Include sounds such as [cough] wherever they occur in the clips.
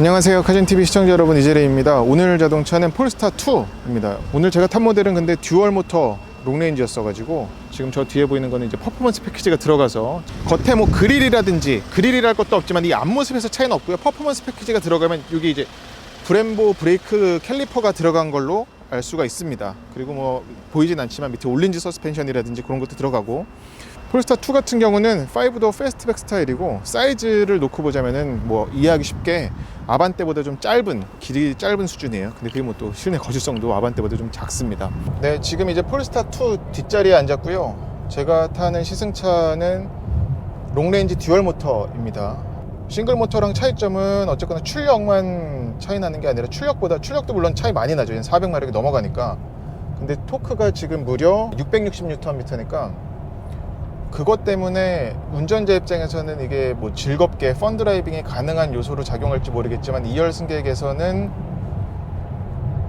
안녕하세요. 카진TV 시청자 여러분 이재래입니다. 오늘 자동차는 폴스타 2입니다. 오늘 제가 탄 모델은 근데 듀얼 모터 롱레인지였어 가지고 지금 저 뒤에 보이는 거는 이제 퍼포먼스 패키지가 들어가서 겉에 뭐 그릴이라든지 그릴이랄 것도 없지만 이 앞모습에서 차이는 없고요. 퍼포먼스 패키지가 들어가면 여기 이제 브em보 브레이크 캘리퍼가 들어간 걸로 알 수가 있습니다. 그리고 뭐 보이진 않지만 밑에 올린지 서스펜션이라든지 그런 것도 들어가고. 폴스타 2 같은 경우는 5도 패스트백 스타일이고 사이즈를 놓고 보자면은 뭐 이해하기 쉽게 아반떼보다 좀 짧은 길이 짧은 수준이에요. 근데 그게 뭐 또 실내 거주성도 아반떼보다 좀 작습니다. 네, 지금 이제 폴스타 2 뒷자리에 앉았고요. 제가 타는 시승차는 롱레인지 듀얼 모터입니다. 싱글 모터랑 차이점은 어쨌거나 출력만 차이 나는 게 아니라 출력보다 출력도 물론 차이 많이 나죠. 400마력이 넘어가니까. 근데 토크가 지금 무려 660Nm니까 그것 때문에 운전자 입장에서는 이게 뭐 즐겁게 펀 드라이빙이 가능한 요소로 작용할지 모르겠지만 2열 승객에서는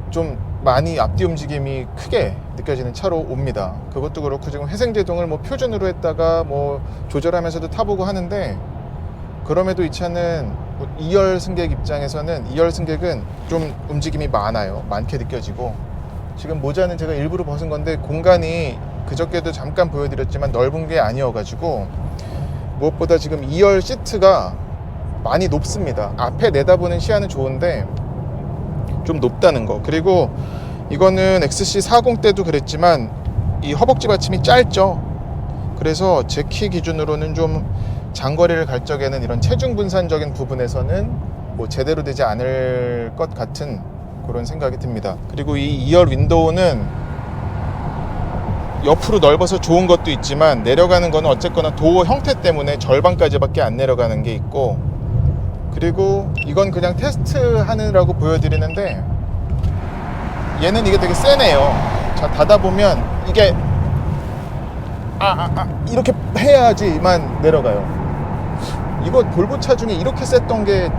좀 많이 앞뒤 움직임이 크게 느껴지는 차로 옵니다. 그것도 그렇고 지금 회생 제동을 뭐 표준으로 했다가 뭐 조절하면서도 타보고 하는데 그럼에도 이 차는 2열 승객 입장에서는 2열 승객은 좀 움직임이 많아요. 많게 느껴지고 지금 모자는 제가 일부러 벗은 건데 공간이 그저께도 잠깐 보여드렸지만 넓은 게 아니어가지고 무엇보다 지금 2열 시트가 많이 높습니다. 앞에 내다보는 시야는 좋은데 좀 높다는 거. 그리고 이거는 XC40 때도 그랬지만 이 허벅지 받침이 짧죠. 그래서 제 키 기준으로는 좀 장거리를 갈 적에는 이런 체중 분산적인 부분에서는 뭐 제대로 되지 않을 것 같은 그런 생각이 듭니다. 그리고 이 2열 윈도우는 옆으로 넓어서 좋은 것도 있지만 내려가는 거는 어쨌거나 도어 형태 때문에 절반까지밖에 안 내려가는 게 있고 그리고 이건 그냥 테스트 하느라고 보여드리는데 얘는 이게 되게 세네요. 자 닫아보면 이게 아, 아, 아 이렇게 해야지만 내려가요. 이거 볼보 차 중에 이렇게 셌던 게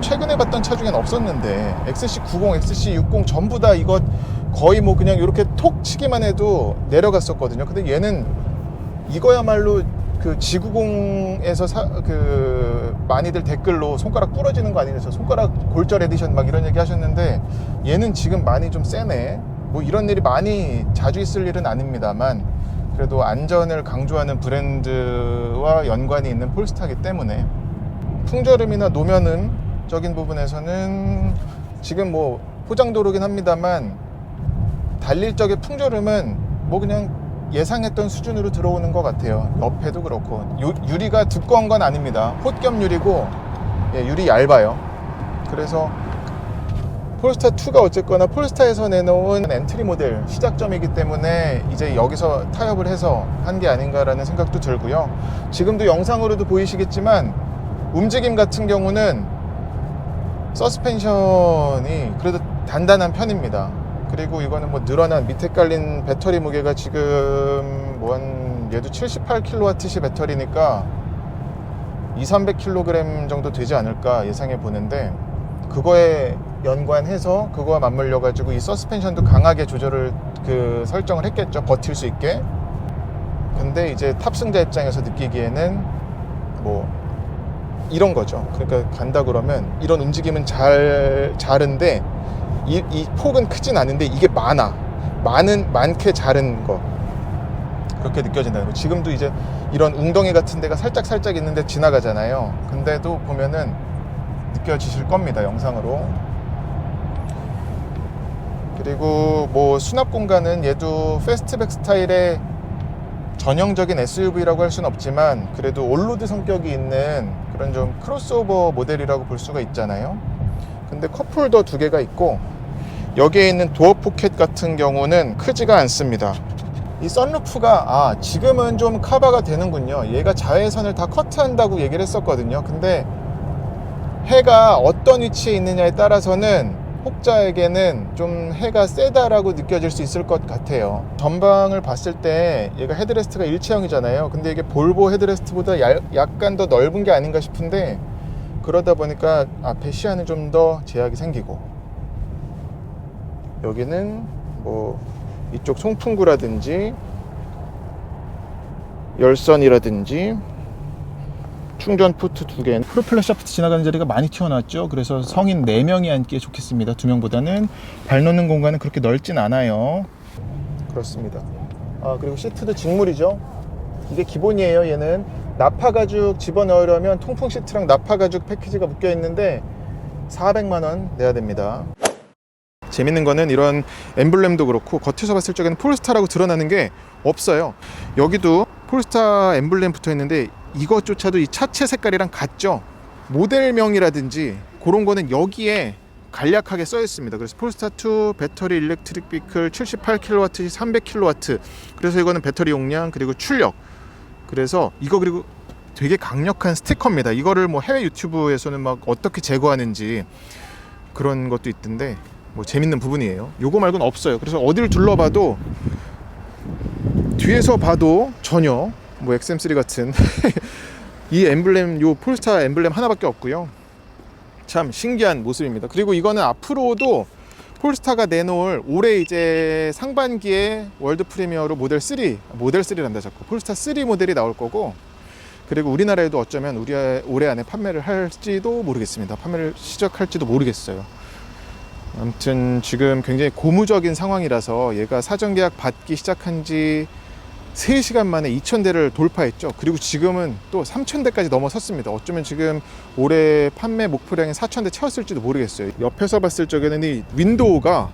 최근에 봤던 차 중엔 없었는데 XC90, XC60 전부 다 이거 거의 뭐 그냥 이렇게 톡 치기만 해도 내려갔었거든요. 근데 얘는 이거야말로 그 지구공에서 사, 그 많이들 댓글로 손가락 부러지는 거 아니냐, 저 손가락 골절 에디션 막 이런 얘기 하셨는데 얘는 지금 많이 좀 세네. 뭐 이런 일이 많이 자주 있을 일은 아닙니다만 그래도 안전을 강조하는 브랜드와 연관이 있는 폴스타기 때문에 풍절음이나 노면음 적인 부분에서는 지금 뭐 포장도로긴 합니다만 달릴 적의 풍절음은 뭐 그냥 예상했던 수준으로 들어오는 것 같아요. 옆에도 그렇고 유, 유리가 두꺼운 건 아닙니다. 홑겸 유리고 예, 유리 얇아요. 그래서 폴스타 2가 어쨌거나 폴스타에서 내놓은 엔트리 모델 시작점이기 때문에 이제 여기서 타협을 해서 한 게 아닌가라는 생각도 들고요. 지금도 영상으로도 보이시겠지만 움직임 같은 경우는 서스펜션이 그래도 단단한 편입니다. 그리고 이거는 뭐 늘어난 밑에 깔린 배터리 무게가 지금 뭐 한 얘도 78kWh 배터리니까 2, 300kg 정도 되지 않을까 예상해 보는데 그거에 연관해서 그거와 맞물려 가지고 이 서스펜션도 강하게 조절을 그 설정을 했겠죠 버틸 수 있게 근데 이제 탑승자 입장에서 느끼기에는 뭐 이런 거죠. 그러니까 간다 그러면 이런 움직임은 잘 잘은데 이, 이 폭은 크진 않은데 이게 많아. 많은 많게 자른 거. 그렇게 느껴진다는 거 지금도 이제 이런 웅덩이 같은 데가 살짝 살짝 있는데 지나가잖아요. 근데도 보면은 느껴지실 겁니다 영상으로. 그리고 뭐 수납 공간은 얘도 패스트백 스타일의 전형적인 SUV라고 할 수는 없지만 그래도 올로드 성격이 있는 그런 좀 크로스오버 모델이라고 볼 수가 있잖아요. 근데 컵홀더 두 개가 있고 여기에 있는 도어 포켓 같은 경우는 크지가 않습니다. 이 썬루프가 아 지금은 좀 커버가 되는군요. 얘가 자외선을 다 커트한다고 얘기를 했었거든요. 근데 해가 어떤 위치에 있느냐에 따라서는 혹자에게는 좀 해가 세다라고 느껴질 수 있을 것 같아요. 전방을 봤을 때 얘가 헤드레스트가 일체형이잖아요. 근데 이게 볼보 헤드레스트보다 얇- 약간 더 넓은 게 아닌가 싶은데 그러다 보니까 앞에 시야는 좀 더 제약이 생기고 여기는 뭐 이쪽 송풍구라든지 열선이라든지 충전 포트 두 개. 프로펠러 샤프트 지나가는 자리가 많이 튀어나왔죠. 그래서 성인 4명이 앉기에 좋겠습니다. 2명보다는 발 놓는 공간은 그렇게 넓진 않아요. 그렇습니다. 아, 그리고 시트도 직물이죠. 이게 기본이에요, 얘는. 나파 가죽 집어넣으려면 통풍 시트랑 나파 가죽 패키지가 묶여 있는데 400만 원 내야 됩니다. 재밌는 거는 이런 엠블렘도 그렇고 겉에서 봤을 적에는 폴스타라고 드러나는 게 없어요. 여기도 폴스타 엠블렘 붙어 있는데 이것조차도 이 차체 색깔이랑 같죠. 모델명이라든지 그런 거는 여기에 간략하게 써 있습니다. 그래서 폴스타 2 배터리 일렉트릭 비클 78kW, 300kW. 그래서 이거는 배터리 용량 그리고 출력. 그래서 이거 그리고 되게 강력한 스티커입니다. 이거를 뭐 해외 유튜브에서는 막 어떻게 제거하는지 그런 것도 있던데 뭐 재밌는 부분이에요. 요거 말고는 없어요. 그래서 어딜 둘러봐도 뒤에서 봐도 전혀 뭐 XM3 같은 [laughs] 이 엠블렘 요 폴스타 엠블렘 하나밖에 없고요. 참 신기한 모습입니다. 그리고 이거는 앞으로도 폴스타가 내놓을 올해 이제 상반기에 월드 프리미어로 모델 3 모델 3란다 자꾸 폴스타 3 모델이 나올 거고 그리고 우리나라에도 어쩌면 우리 올해 안에 판매를 할지도 모르겠습니다. 판매를 시작할지도 모르겠어요. 아무튼 지금 굉장히 고무적인 상황이라서 얘가 사전 계약 받기 시작한 지 3시간 만에 2,000대를 돌파했죠. 그리고 지금은 또 3,000대까지 넘어섰습니다. 어쩌면 지금 올해 판매 목표량이 4,000대 채웠을지도 모르겠어요. 옆에서 봤을 적에는 이 윈도우가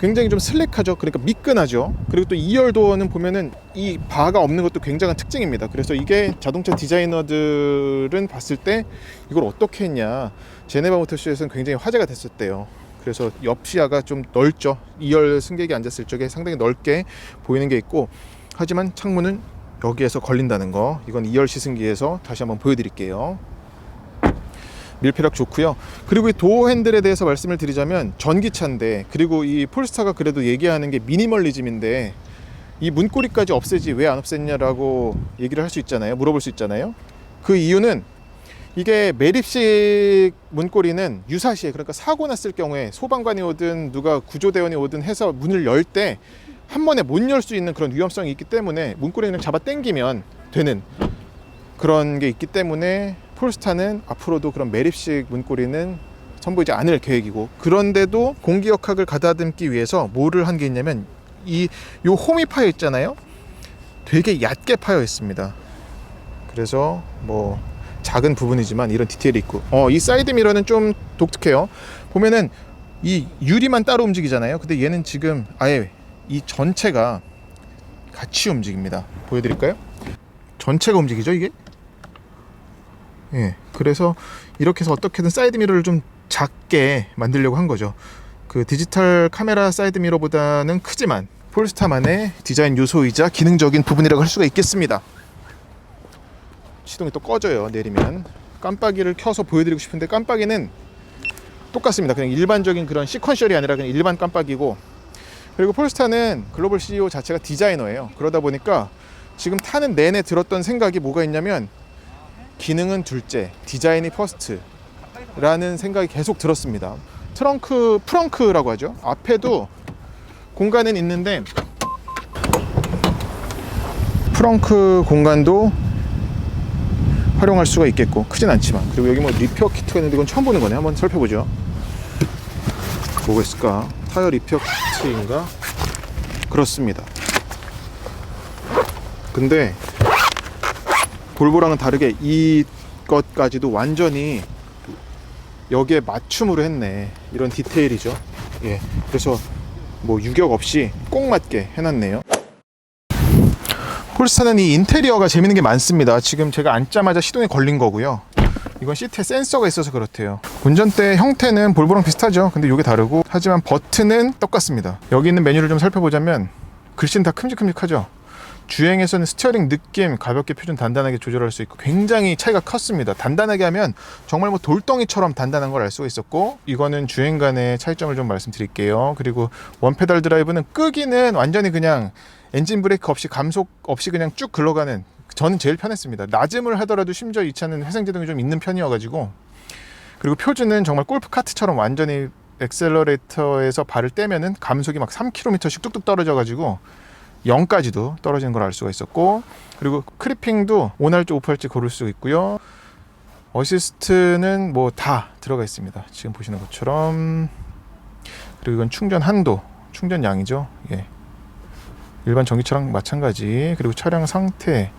굉장히 좀 슬릭하죠. 그러니까 미끈하죠. 그리고 또 2열 도어는 보면은 이 바가 없는 것도 굉장한 특징입니다. 그래서 이게 자동차 디자이너들은 봤을 때 이걸 어떻게 했냐. 제네바 모터쇼에서는 굉장히 화제가 됐었대요. 그래서 옆 시야가 좀 넓죠. 2열 승객이 앉았을 적에 상당히 넓게 보이는 게 있고 하지만 창문은 여기에서 걸린다는 거. 이건 2열 시승기에서 다시 한번 보여드릴게요. 밀폐력 좋고요. 그리고 이 도어 핸들에 대해서 말씀을 드리자면 전기차인데 그리고 이 폴스타가 그래도 얘기하는 게 미니멀리즘인데 이 문고리까지 없애지 왜 안 없앴냐라고 얘기를 할 수 있잖아요. 물어볼 수 있잖아요. 그 이유는 이게 매립식 문고리는 유사시에 그러니까 사고 났을 경우에 소방관이 오든 누가 구조대원이 오든 해서 문을 열 때 한 번에 못 열 수 있는 그런 위험성이 있기 때문에 문고리는 잡아 당기면 되는 그런 게 있기 때문에 폴스타는 앞으로도 그런 매립식 문고리는 선보이지 않을 계획이고 그런데도 공기 역학을 가다듬기 위해서 뭐를 한 게 있냐면 이 요 홈이 파여 있잖아요. 되게 얕게 파여 있습니다. 그래서 뭐 작은 부분이지만 이런 디테일이 있고 어 이 사이드 미러는 좀 독특해요. 보면은 이 유리만 따로 움직이잖아요. 근데 얘는 지금 아예 이 전체가 같이 움직입니다. 보여드릴까요? 전체가 움직이죠 이게? 예. 그래서 이렇게 해서 어떻게든 사이드 미러를 좀 작게 만들려고 한 거죠. 그 디지털 카메라 사이드 미러보다는 크지만 폴스타만의 디자인 요소이자 기능적인 부분이라고 할 수가 있겠습니다. 시동이 또 꺼져요. 내리면 깜빡이를 켜서 보여드리고 싶은데 깜빡이는 똑같습니다. 그냥 일반적인 그런 시퀀셜이 아니라 그냥 일반 깜빡이고 그리고 폴스타는 글로벌 CEO 자체가 디자이너예요. 그러다 보니까 지금 타는 내내 들었던 생각이 뭐가 있냐면 기능은 둘째, 디자인이 퍼스트 라는 생각이 계속 들었습니다. 트렁크, 프렁크라고 하죠. 앞에도 공간은 있는데 프렁크 공간도 활용할 수가 있겠고 크진 않지만 그리고 여기 뭐 리페어 키트가 있는데 이건 처음 보는 거네. 한번 살펴보죠. 뭐가 있을까? 타이어 리페어 키트인가? 그렇습니다. 근데 볼보랑은 다르게 이것까지도 완전히 여기에 맞춤으로 했네 이런 디테일이죠 예 그래서 뭐 유격 없이 꼭 맞게 해놨네요 폴스타는 이 인테리어가 재밌는 게 많습니다. 지금 제가 앉자마자 시동이 걸린 거고요. 이건 시트에 센서가 있어서 그렇대요. 운전대 형태는 볼보랑 비슷하죠? 근데 이게 다르고. 하지만 버튼은 똑같습니다. 여기 있는 메뉴를 좀 살펴보자면 글씨는 다 큼직큼직하죠 주행에서는 스티어링 느낌 가볍게 표준 단단하게 조절할 수 있고 굉장히 차이가 컸습니다. 단단하게 하면 정말 뭐 돌덩이처럼 단단한 걸 알 수가 있었고 이거는 주행 간의 차이점을 좀 말씀드릴게요. 그리고 원페달 드라이브는 끄기는 완전히 그냥 엔진 브레이크 없이 감속 없이 그냥 쭉 글러가는 저는 제일 편했습니다. 낮음을 하더라도 심지어 이 차는 회생제동이 좀 있는 편이어가지고 그리고 표준은 정말 골프 카트처럼 완전히 엑셀러레이터에서 발을 떼면은 감속이 막 3km씩 뚝뚝 떨어져가지고 0까지도 떨어지는 걸 알 수가 있었고 그리고 크리핑도 온할지 오프할지 고를 수 있고요. 어시스트는 뭐 다 들어가 있습니다. 지금 보시는 것처럼 그리고 이건 충전 한도, 충전 양이죠. 예. 일반 전기차랑 마찬가지. 그리고 차량 상태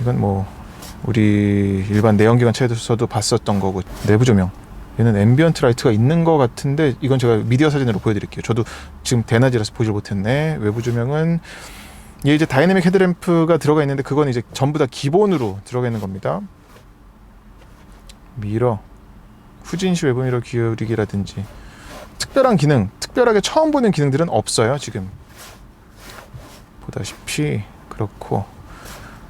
이건 뭐 우리 일반 내연기관 차에서도 봤었던 거고 내부 조명 얘는 앰비언트 라이트가 있는 것 같은데 이건 제가 미디어 사진으로 보여드릴게요. 저도 지금 대낮이라서 보질 못했네. 외부 조명은 얘 이제 다이내믹 헤드램프가 들어가 있는데 그건 이제 전부 다 기본으로 들어가 있는 겁니다. 미러, 후진시 외부 미러 기울이기라든지 특별한 기능, 특별하게 처음 보는 기능들은 없어요 지금. 보다시피 그렇고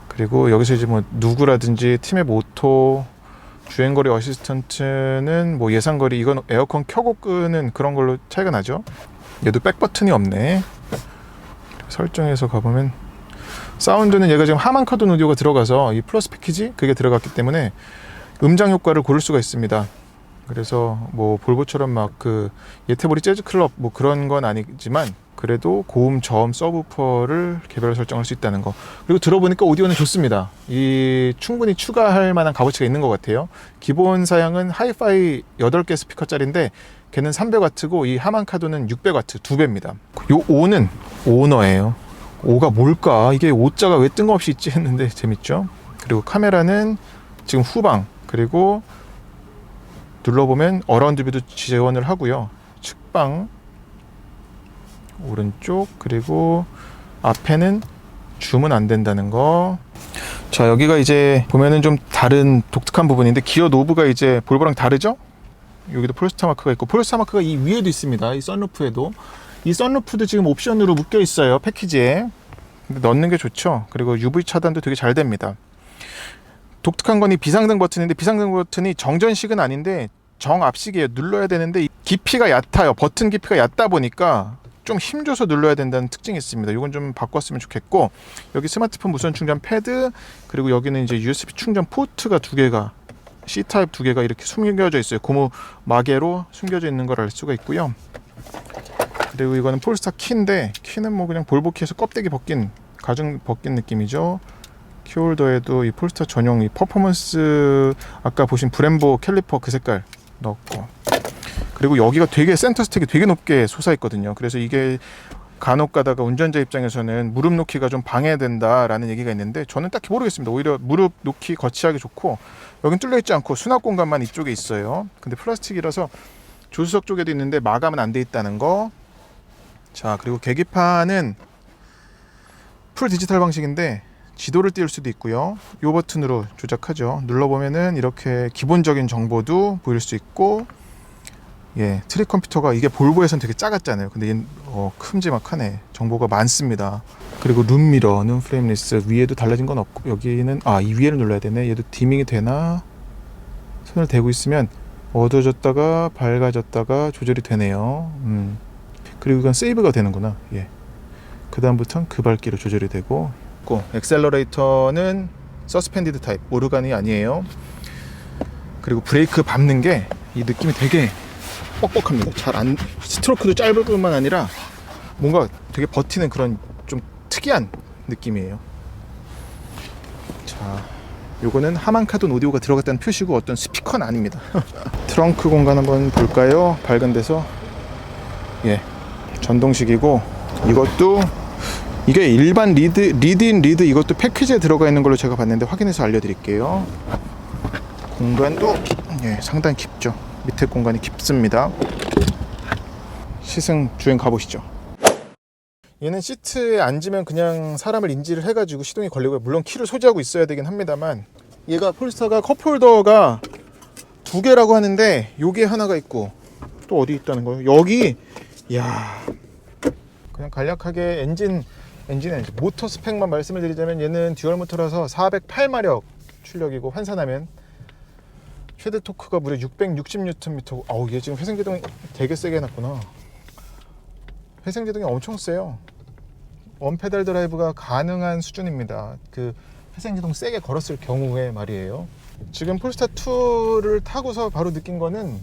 그리고 여기서 이제 뭐 누구라든지 팀의 모토 주행거리 어시스턴트는 뭐 예상거리 이건 에어컨 켜고 끄는 그런 걸로 차이가 나죠? 얘도 백 버튼이 없네. 설정에서 가보면 사운드는 얘가 지금 하만 카돈 오디오가 들어가서 이 플러스 패키지 그게 들어갔기 때문에 음장 효과를 고를 수가 있습니다. 그래서 뭐 볼보처럼 막 그 예태보리 재즈 클럽 뭐 그런 건 아니지만 그래도 고음 저음 서브퍼를 개별 설정할 수 있다는 거. 그리고 들어보니까 오디오는 좋습니다. 이 충분히 추가할 만한 값어치가 있는 것 같아요. 기본 사양은 하이파이 8개 스피커짜리인데 걔는 300W고 이 하만카도는 600W 두 배입니다. 요 5는 오너예요. 5가 뭘까? 이게 5자가 왜 뜬금없이 있지 했는데 [laughs] 재밌죠? 그리고 카메라는 지금 후방 그리고 눌러보면 어라운드 뷰도 지원을 하고요. 측방 오른쪽 그리고 앞에는 줌은 안 된다는 거. 자 여기가 이제 보면은 좀 다른 독특한 부분인데 기어 노브가 이제 볼보랑 다르죠? 여기도 폴스타 마크가 있고 폴스타 마크가 이 위에도 있습니다. 이 썬루프에도 이 썬루프도 지금 옵션으로 묶여 있어요 패키지에. 넣는 게 좋죠. 그리고 UV 차단도 되게 잘 됩니다. 독특한 건 이 비상등 버튼인데 비상등 버튼이 정전식은 아닌데 정압식이에요. 눌러야 되는데 이 깊이가 얕아요. 버튼 깊이가 얕다 보니까 좀 힘줘서 눌러야 된다는 특징이 있습니다. 이건 좀 바꿨으면 좋겠고 여기 스마트폰 무선 충전 패드 그리고 여기는 이제 USB 충전 포트가 두 개가 C 타입 두 개가 이렇게 숨겨져 있어요. 고무 마개로 숨겨져 있는 걸 알 수가 있고요. 그리고 이거는 폴스타 키인데 키는 뭐 그냥 볼보키에서 껍데기 벗긴 가죽 벗긴 느낌이죠. 키홀더에도 이 폴스타 전용 이 퍼포먼스 아까 보신 브렘보 캘리퍼 그 색깔 넣었고 그리고 여기가 되게 센터 스택이 되게 높게 솟아 있거든요. 그래서 이게 간혹 가다가 운전자 입장에서는 무릎 놓기가 좀 방해된다라는 얘기가 있는데 저는 딱히 모르겠습니다. 오히려 무릎 놓기 거치하기 좋고 여긴 뚫려 있지 않고 수납 공간만 이쪽에 있어요. 근데 플라스틱이라서 조수석 쪽에도 있는데 마감은 안 돼 있다는 거. 자, 그리고 계기판은 풀 디지털 방식인데 지도를 띄울 수도 있고요. 이 버튼으로 조작하죠. 눌러보면은 이렇게 기본적인 정보도 보일 수 있고 예, 트릭 컴퓨터가 이게 볼보에선 되게 작았잖아요. 근데 얘는 어, 큼지막하네. 정보가 많습니다. 그리고 룸미러, 눈 프레임리스 위에도 달라진 건 없고 여기는 아 이 위에를 눌러야 되네. 얘도 디밍이 되나? 손을 대고 있으면 어두워졌다가 밝아졌다가 조절이 되네요. 음. 그리고 이건 세이브가 되는구나. 예. 그 다음부터는 그 밝기로 조절이 되고 고 엑셀러레이터는 서스펜디드 타입 오르간이 아니에요. 그리고 브레이크 밟는 게 이 느낌이 되게 뻑뻑합니다. 잘 안 스트로크도 짧을 뿐만 아니라 뭔가 되게 버티는 그런 좀 특이한 느낌이에요. 자, 요거는 하만카돈 오디오가 들어갔다는 표시고 어떤 스피커는 아닙니다. [laughs] 트렁크 공간 한번 볼까요? 밝은 데서 예, 전동식이고 이것도 이게 일반 리드 리드인 리드 이것도 패키지에 들어가 있는 걸로 제가 봤는데 확인해서 알려드릴게요. 공간도 예, 상당히 깊죠. 밑에 공간이 깊습니다. 시승 주행 가보시죠. 얘는 시트에 앉으면 그냥 사람을 인지를 해가지고 시동이 걸리고 물론 키를 소지하고 있어야 되긴 합니다만 얘가 폴스타가 컵홀더가 두 개라고 하는데 요게 하나가 있고 또 어디 있다는 거예요? 여기 야 그냥 간략하게 엔진 엔진 엔진 모터 스펙만 말씀을 드리자면 얘는 듀얼 모터라서 408마력 출력이고 환산하면 최대 토크가 무려 660Nm. 아우 얘 지금 회생 제동이 되게 세게 해놨구나. 회생 제동이 엄청 세요. 원페달 드라이브가 가능한 수준입니다. 그 회생 제동 세게 걸었을 경우에 말이에요. 지금 폴스타 2를 타고서 바로 느낀 거는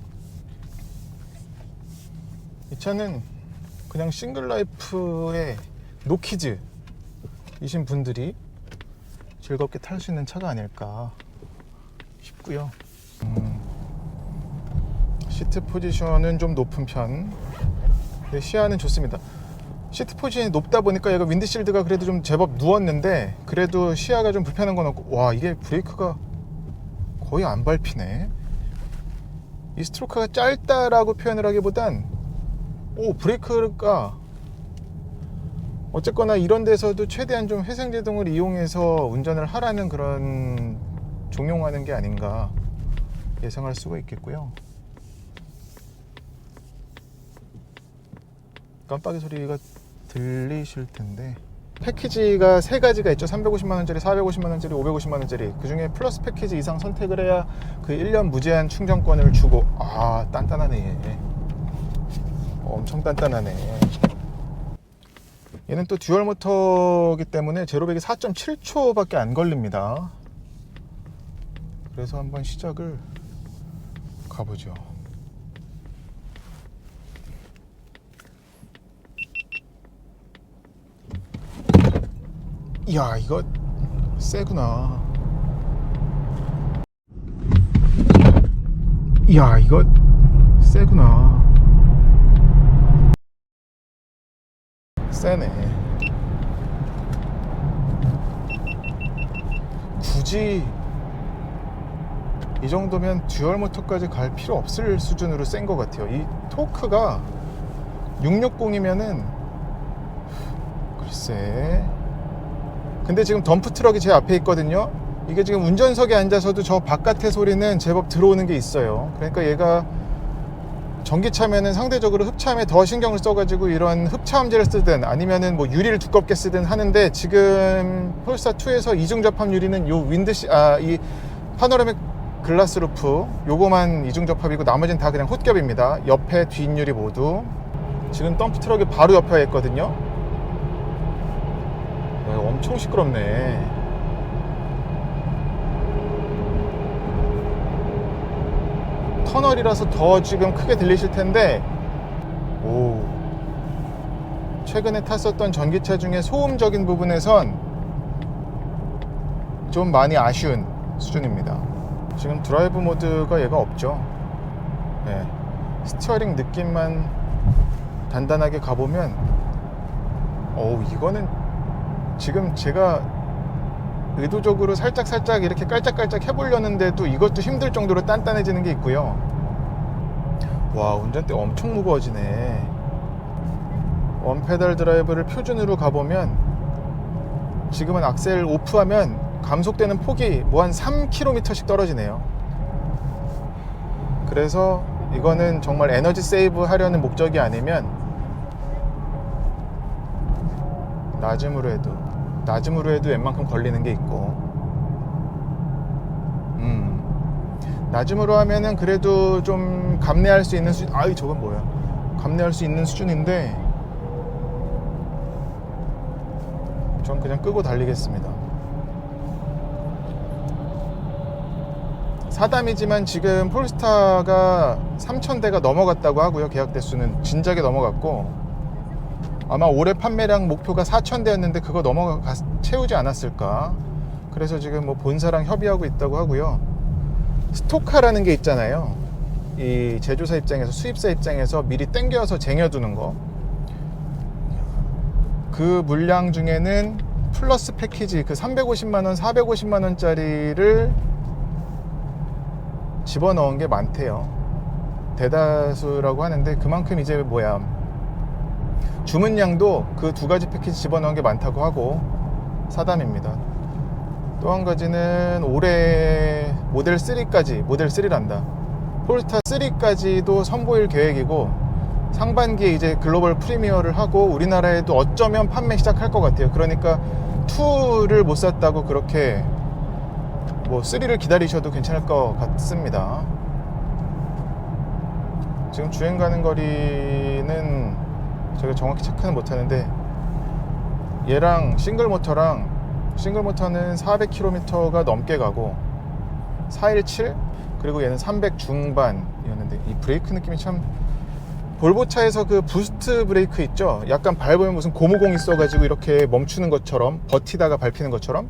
이 차는 그냥 싱글 라이프의 노키즈이신 분들이 즐겁게 탈 수 있는 차가 아닐까 싶고요. 음, 시트 포지션은 좀 높은 편. 네, 시야는 좋습니다. 시트 포지션이 높다 보니까 얘가 윈드실드가 그래도 좀 제법 누웠는데 그래도 시야가 좀 불편한 건 없고 와 이게 브레이크가 거의 안 밟히네. 이 스트로크가 짧다라고 표현을 하기보단 오 브레이크가 어쨌거나 이런 데서도 최대한 좀 회생제동을 이용해서 운전을 하라는 그런 종용하는 게 아닌가 예상할 수가 있겠고요. 깜빡이 소리가 들리실 텐데 패키지가 세 가지가 있죠. 350만 원짜리, 450만 원짜리, 550만 원짜리. 그 중에 플러스 패키지 이상 선택을 해야 그 1년 무제한 충전권을 주고 아 단단하네 얘. 엄청 단단하네. 얘는 또 듀얼 모터이기 때문에 제로백이 4.7초밖에 안 걸립니다. 그래서 한번 시작을 가보죠. 이야 이거 세구나. 이야 이거 세구나. 세네. 굳이 이 정도면 듀얼 모터까지 갈 필요 없을 수준으로 센 것 같아요. 이 토크가 660이면은 글쎄. 근데 지금 덤프 트럭이 제 앞에 있거든요. 이게 지금 운전석에 앉아서도 저 바깥의 소리는 제법 들어오는 게 있어요. 그러니까 얘가 전기차면은 상대적으로 흡차함에 더 신경을 써가지고 이런 흡차함제를 쓰든 아니면은 뭐 유리를 두껍게 쓰든 하는데 지금 폴스타 2에서 이중 접합 유리는 요 윈드 시, 아 이 파노라믹 글라스 루프 요거만 이중 접합이고 나머지는 다 그냥 헛겹입니다. 옆에 뒷유리 모두 지금 덤프 트럭이 바로 옆에 있거든요. 야, 엄청 시끄럽네. 터널이라서 더 지금 크게 들리실 텐데 오 최근에 탔었던 전기차 중에 소음적인 부분에선 좀 많이 아쉬운 수준입니다 지금 드라이브 모드가 얘가 없죠 네. 스티어링 느낌만 단단하게 가보면 어우 이거는 지금 제가 의도적으로 살짝 살짝 이렇게 깔짝깔짝 해보려는데도 이것도 힘들 정도로 단단해지는 게 있고요. 와 운전대 엄청 무거워지네. 원페달 드라이브를 표준으로 가보면 지금은 악셀 오프하면 감속되는 폭이 뭐 한 3km씩 떨어지네요. 그래서 이거는 정말 에너지 세이브 하려는 목적이 아니면 낮음으로 해도 낮음으로 해도 웬만큼 걸리는 게 있고. 음. 낮음으로 하면은 그래도 좀 감내할 수 있는 수준 아이 저건 뭐야. 감내할 수 있는 수준인데 전 그냥 끄고 달리겠습니다. 사담이지만 지금 폴스타가 3,000대가 넘어갔다고 하고요. 계약 대수는 진작에 넘어갔고 아마 올해 판매량 목표가 4,000대였는데 그거 넘어 가 채우지 않았을까. 그래서 지금 뭐 본사랑 협의하고 있다고 하고요. 스토카라는 게 있잖아요. 이 제조사 입장에서 수입사 입장에서 미리 땡겨서 쟁여두는 거. 그 물량 중에는 플러스 패키지 그 350만 원, 450만 원짜리를 집어넣은 게 많대요. 대다수라고 하는데 그만큼 이제 뭐야 주문량도 그 두 가지 패키지 집어넣은 게 많다고 하고 사담입니다. 또 한 가지는 올해 모델 3까지 모델 3란다. 폴스타 3까지도 선보일 계획이고 상반기에 이제 글로벌 프리미어를 하고 우리나라에도 어쩌면 판매 시작할 것 같아요. 그러니까 2를 못 샀다고 그렇게 뭐 3를 기다리셔도 괜찮을 것 같습니다. 지금 주행 가는 거리는 제가 정확히 체크는 못하는데 얘랑 싱글 모터랑 싱글 모터는 400km가 넘게 가고 417 그리고 얘는 300 중반이었는데 이 브레이크 느낌이 참 볼보 차에서 그 부스트 브레이크 있죠? 약간 밟으면 무슨 고무공 있어가지고 이렇게 멈추는 것처럼 버티다가 밟히는 것처럼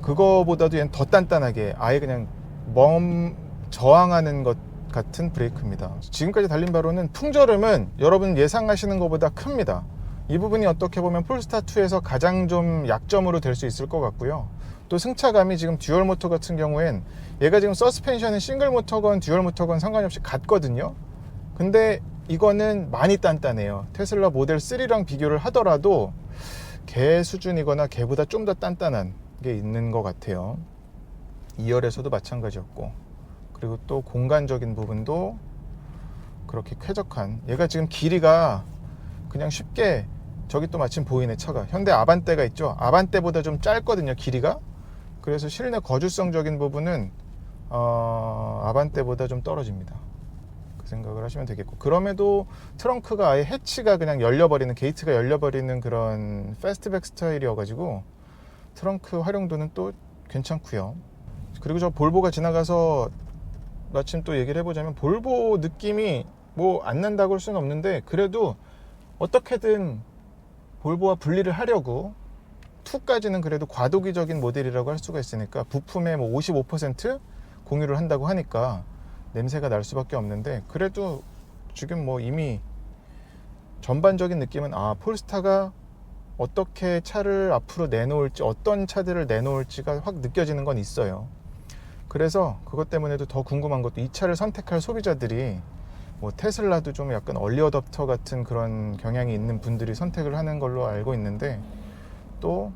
그거보다도 얘는 더 단단하게 아예 그냥 멈 저항하는 것 같은 브레이크입니다. 지금까지 달린 바로는 풍절음은 여러분 예상하시는 것보다 큽니다. 이 부분이 어떻게 보면 폴스타2에서 가장 좀 약점으로 될 수 있을 것 같고요. 또 승차감이 지금 듀얼 모터 같은 경우엔 얘가 지금 서스펜션은 싱글 모터건 듀얼 모터건 상관이 없이 같거든요. 근데 이거는 많이 단단해요. 테슬라 모델 3랑 비교를 하더라도 개 수준이거나 개보다 좀 더 단단한 게 있는 것 같아요. 2열에서도 마찬가지였고 그리고 또 공간적인 부분도 그렇게 쾌적한 얘가 지금 길이가 그냥 쉽게 저기 또 마침 보이네 차가. 현대 아반떼가 있죠? 아반떼보다 좀 짧거든요 길이가. 그래서 실내 거주성적인 부분은 어, 아반떼보다 좀 떨어집니다. 그 생각을 하시면 되겠고. 그럼에도 트렁크가 아예 해치가 그냥 열려버리는 게이트가 열려버리는 그런 패스트백 스타일이어 가지고 트렁크 활용도는 또 괜찮고요. 그리고 저 볼보가 지나가서 마침 또 얘기를 해보자면 볼보 느낌이 뭐 안 난다고 할 수는 없는데 그래도 어떻게든 볼보와 분리를 하려고 2까지는 그래도 과도기적인 모델이라고 할 수가 있으니까 부품의 뭐 55% 공유를 한다고 하니까 냄새가 날 수밖에 없는데 그래도 지금 뭐 이미 전반적인 느낌은 아 폴스타가 어떻게 차를 앞으로 내놓을지 어떤 차들을 내놓을지가 확 느껴지는 건 있어요. 그래서 그것 때문에도 더 궁금한 것도 이 차를 선택할 소비자들이 뭐 테슬라도 좀 약간 얼리 어답터 같은 그런 경향이 있는 분들이 선택을 하는 걸로 알고 있는데 또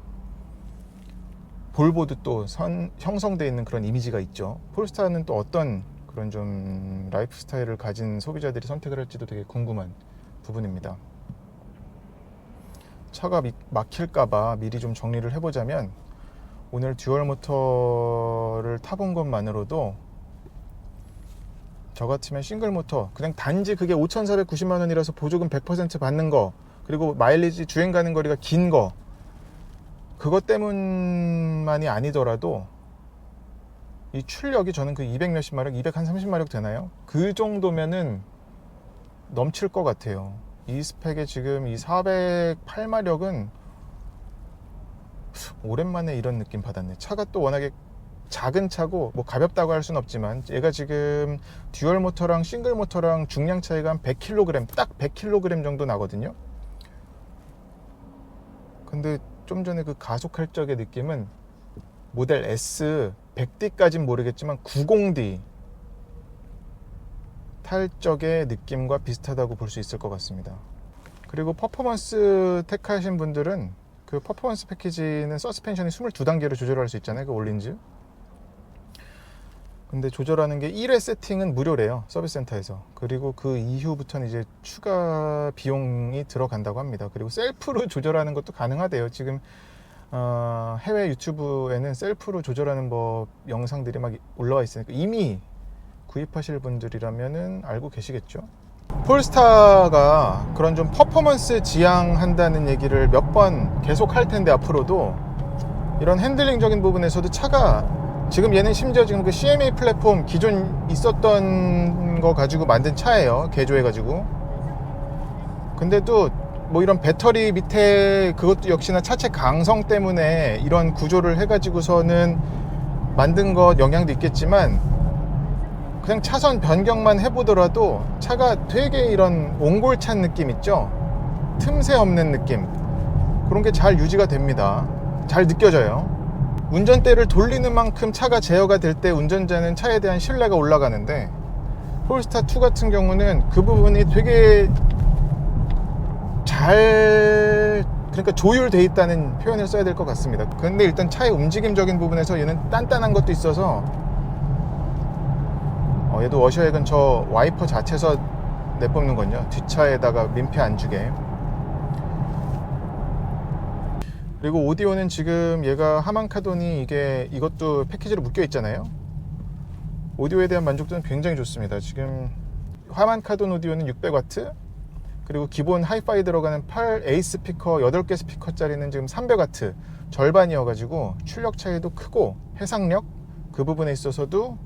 볼보도 또 선, 형성되어 있는 그런 이미지가 있죠. 폴스타는 또 어떤 그런 좀 라이프 스타일을 가진 소비자들이 선택을 할지도 되게 궁금한 부분입니다. 차가 미- 막힐까봐 미리 좀 정리를 해보자면 오늘 듀얼 모터를 타본 것만으로도 저 같으면 싱글 모터 그냥 단지 그게 5,490만 원이라서 보조금 100% 받는 거 그리고 마일리지 주행 가는 거리가 긴 거 그것 때문만이 아니더라도 이 출력이 저는 그 200 몇십 마력, 200한 30마력 되나요? 그 정도면은 넘칠 것 같아요. 이 스펙에 지금 이 408마력은 오랜만에 이런 느낌 받았네. 차가 또 워낙에 작은 차고 뭐 가볍다고 할 수는 없지만 얘가 지금 듀얼 모터랑 싱글 모터랑 중량 차이가 한 100kg 딱 100kg 정도 나거든요. 근데 좀 전에 그 가속할 적의 느낌은 모델 S 100D까진 모르겠지만 90D 탈 적의 느낌과 비슷하다고 볼 수 있을 것 같습니다. 그리고 퍼포먼스 택하신 분들은 그 퍼포먼스 패키지는 서스펜션이 22단계로 조절할 수 있잖아요. 그 올린즈. 근데 조절하는 게 1회 세팅은 무료래요. 서비스 센터에서. 그리고 그 이후부터는 이제 추가 비용이 들어간다고 합니다. 그리고 셀프로 [laughs] 조절하는 것도 가능하대요. 지금 어, 해외 유튜브에는 셀프로 조절하는 법 영상들이 막 올라와 있으니까 이미 구입하실 분들이라면은 알고 계시겠죠. 폴스타가 그런 좀 퍼포먼스 지향한다는 얘기를 몇 번 계속 할 텐데 앞으로도 이런 핸들링적인 부분에서도 차가 지금 얘는 심지어 지금 그 CMA 플랫폼 기존 있었던 거 가지고 만든 차예요. 개조해 가지고. 근데도 뭐 이런 배터리 밑에 그것도 역시나 차체 강성 때문에 이런 구조를 해 가지고서는 만든 것 영향도 있겠지만 그냥 차선 변경만 해보더라도 차가 되게 이런 옹골찬 느낌 있죠? 틈새 없는 느낌. 그런 게 잘 유지가 됩니다. 잘 느껴져요. 운전대를 돌리는 만큼 차가 제어가 될 때 운전자는 차에 대한 신뢰가 올라가는데 폴스타 2 같은 경우는 그 부분이 되게 잘 그러니까 조율돼 있다는 표현을 써야 될 것 같습니다. 근데 일단 차의 움직임적인 부분에서 얘는 단단한 것도 있어서 어, 얘도 워셔액은 저 와이퍼 자체에서 내뿜는 건요. 뒷차에다가 민폐 안 주게. 그리고 오디오는 지금 얘가 하만카돈이 이게 이것도 패키지로 묶여 있잖아요. 오디오에 대한 만족도는 굉장히 좋습니다. 지금 하만카돈 오디오는 600W 그리고 기본 하이파이 들어가는 8A 스피커 8개 스피커짜리는 지금 300W 절반이어가지고 출력 차이도 크고 해상력 그 부분에 있어서도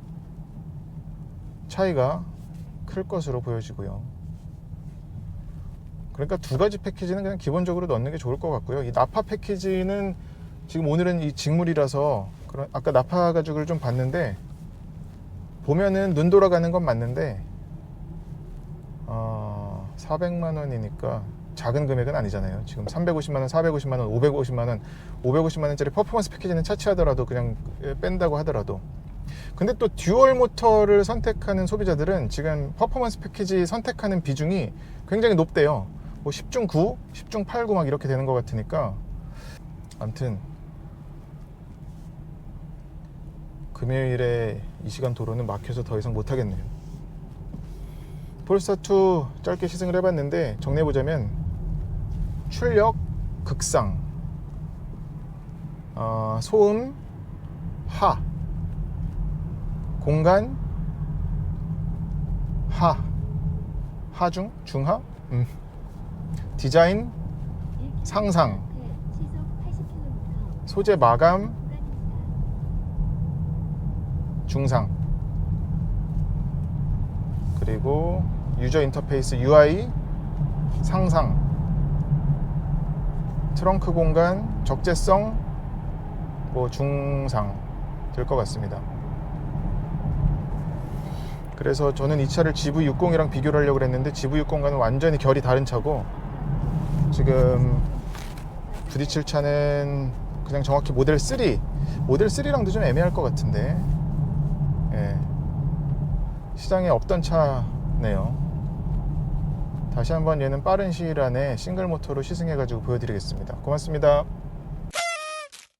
차이가 클 것으로 보여지고요. 그러니까 두 가지 패키지는 그냥 기본적으로 넣는 게 좋을 것 같고요. 이 나파 패키지는 지금 오늘은 이 직물이라서 그런 아까 나파 가죽을 좀 봤는데 보면은 눈 돌아가는 건 맞는데 어, 400만 원이니까 작은 금액은 아니잖아요. 지금 350만 원, 450만 원, 550만 원, 550만 원짜리 퍼포먼스 패키지는 차치하더라도 그냥 뺀다고 하더라도 근데 또 듀얼 모터를 선택하는 소비자들은 지금 퍼포먼스 패키지 선택하는 비중이 굉장히 높대요. 뭐 10중 9, 10중 8, 9 막 이렇게 되는 것 같으니까 아무튼 금요일에 이 시간 도로는 막혀서 더 이상 못 하겠네요. 폴스타2 짧게 시승을 해봤는데 정리해보자면 출력 극상 어, 소음 하 공간 하 하중 중하? 음. 디자인 상상. 소재 마감 중상. 그리고 유저 인터페이스 UI 상상. 트렁크 공간 적재성 뭐 중상. 될 것 같습니다. 그래서 저는 이 차를 GV60이랑 비교를 하려고 했는데 GV60과는 완전히 결이 다른 차고 지금 부딪힐 차는 그냥 정확히 모델 3 모델 3랑도 좀 애매할 것 같은데. 예. 시장에 없던 차네요. 다시 한번 얘는 빠른 시일 안에 싱글 모터로 시승해 가지고 보여드리겠습니다. 고맙습니다